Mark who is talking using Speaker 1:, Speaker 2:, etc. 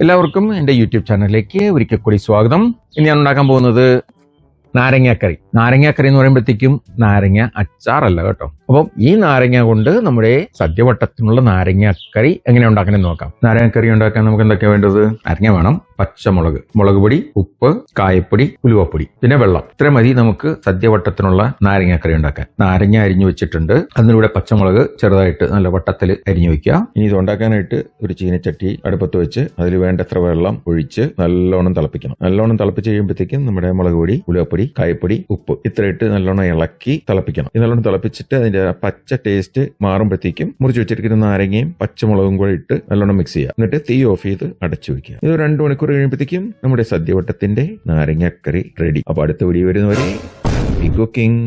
Speaker 1: എല്ലാവർക്കും എന്റെ യൂട്യൂബ് ചാനലിലേക്ക് ഒരിക്കൽ കൂടി സ്വാഗതം. ഇനി ഞാൻ ഉണ്ടാക്കാൻ പോകുന്നത് നാരങ്ങാക്കറി. നാരങ്ങാക്കറി എന്ന് പറയുമ്പോഴത്തേക്കും നാരങ്ങ അച്ചാറല്ല കേട്ടോ. അപ്പം ഈ നാരങ്ങ കൊണ്ട് നമ്മുടെ സദ്യവട്ടത്തിനുള്ള നാരങ്ങാക്കറി എങ്ങനെ ഉണ്ടാക്കണമെന്ന് നോക്കാം. നാരങ്ങാക്കറി ഉണ്ടാക്കാൻ നമുക്ക് എന്തൊക്കെയാണ് വേണ്ടത്? നാരങ്ങ വേണം പച്ചമുളക്. മുളക് പൊടി ഉപ്പ് കായപ്പൊടി ഉലുവപ്പൊടി പിന്നെ വെള്ളം. ഇത്ര മതി നമുക്ക് സദ്യവട്ടത്തിനുള്ള നാരങ്ങാക്കറി ഉണ്ടാക്കാൻ. നാരങ്ങ അരിഞ്ഞു വെച്ചിട്ടുണ്ട്. അതിലൂടെ പച്ചമുളക് ചെറുതായിട്ട് നല്ല വട്ടത്തിൽ അരിഞ്ഞു വെക്കുക. ഇനി ഇത് ഉണ്ടാക്കാനായിട്ട് ഒരു ചീനച്ചട്ടി അടുപ്പത്ത് വെച്ച് അതിൽ വേണ്ടത്ര വെള്ളം ഒഴിച്ച് നല്ലോണം തിളപ്പിക്കണം. നല്ലോണം തിളപ്പിച്ച് കഴിയുമ്പോഴത്തേക്കും നമ്മുടെ മുളക് പൊടി ഉലുവപ്പൊടി കായപ്പൊടി ഉപ്പ് ഇത്ര ഇട്ട് നല്ലോണം ഇളക്കി തിളപ്പിക്കണം. നല്ലോണം തിളപ്പിച്ചിട്ട് അതിന്റെ പച്ച ടേസ്റ്റ് മാറുമ്പോഴത്തേക്കും മുറിച്ച് വെച്ചിരിക്കുന്ന നാരങ്ങയും പച്ചമുളകും കൂടെ ഇട്ട് നല്ലോണം മിക്സ് ചെയ്യുക. എന്നിട്ട് തീ ഓഫ് ചെയ്ത് അടച്ചു വെക്കുക. ഇത് രണ്ട് മണിക്കൂർ കഴിയുമ്പോഴത്തേക്കും നമ്മുടെ സദ്യവട്ടത്തിന്റെ നാരങ്ങക്കറി റെഡി അപ്പൊ അടുത്ത വീഡിയോ വരുന്നവരെ കുക്കിംഗ്